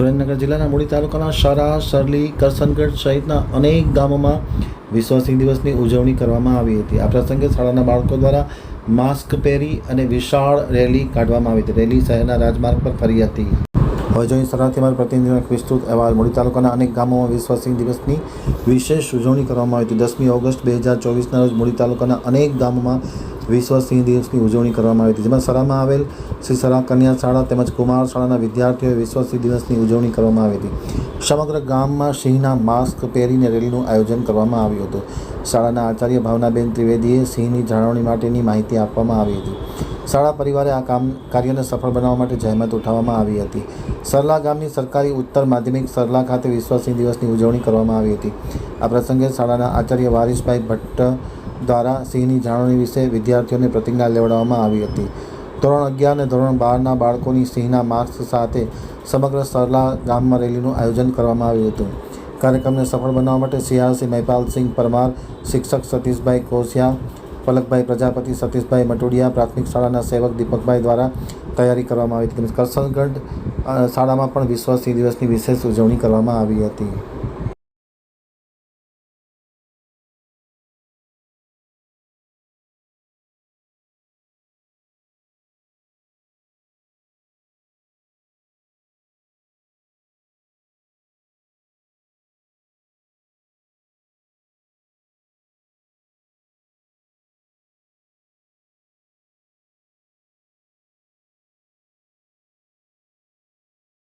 સુરેન્દ્રનગર જિલ્લાના મૂળી તાલુકાના શરા શરલી કરસનગઢ સહિતના અનેક ગામોમાં વિશ્વ દિવસની ઉજવણી કરવામાં આવી હતી. આ પ્રસંગે શાળાના બાળકો દ્વારા માસ્ક પહેરી અને વિશાળ રેલી કાઢવામાં આવી હતી. રેલી શહેરના રાજમાર્ગ પર ફરી હતી. હવે જોઈ સરહદથી અમારા પ્રતિનિધિનો વિસ્તૃત અહેવાલ. મૂળી તાલુકાના અનેક ગામોમાં વિશ્વ દિવસની વિશેષ ઉજવણી કરવામાં આવી હતી. દસમી ઓગસ્ટ બે હજાર ચોવીસના રોજ મૂળી તાલુકાના અનેક ગામોમાં વિશ્વ સિંહ દિવસની ઉજવણી કરવામાં આવી હતી. જેમાં સરામાં આવેલ શ્રી સરા કન્યા શાળા તેમજ કુમાર શાળાના વિદ્યાર્થીઓએ વિશ્વ સિંહ દિવસની ઉજવણી કરવામાં આવી હતી. સમગ્ર ગામમાં સિંહના માસ્ક પહેરીને રેલીનું આયોજન કરવામાં આવ્યું હતું. શાળાના આચાર્ય ભાવનાબેન ત્રિવેદીએ સિંહની જાળવણી માટેની માહિતી આપવામાં આવી હતી. શાળા પરિવારે આ કામ કાર્યને સફળ બનાવવા માટે જહેમત ઉઠાવવામાં આવી હતી. સરલા ગામની સરકારી ઉત્તર માધ્યમિક સરલા ખાતે વિશ્વ સિંહ દિવસની ઉજવણી કરવામાં આવી હતી. આ પ્રસંગે શાળાના આચાર્ય વારીશભાઈ ભટ્ટ દ્વારા સિંહની જાળવણી વિશે વિદ્યાર્થીઓને પ્રતિજ્ઞા લેવડાવવામાં આવી હતી. ધોરણ અગિયાર અને ધોરણ બારના બાળકોની સિંહના માર્ક્સ સાથે સમગ્ર સરલા ગામમાં રેલીનું આયોજન કરવામાં આવ્યું હતું. કાર્યક્રમને સફળ બનાવવા માટે સિંહાસિંહ મહિપાલસિંહ પરમાર, શિક્ષક સતીશભાઈ કોસિયા પલકભાઈ પ્રજાપતિ, સતીશભાઈ મટોડિયા, પ્રાથમિક શાળાના સેવક દીપકભાઈ દ્વારા તૈયારી કરવામાં આવી હતી. તેમજ કરસનગઢ શાળામાં પણ વિશ્વ સિંહ દિવસની વિશેષ ઉજવણી કરવામાં આવી હતી.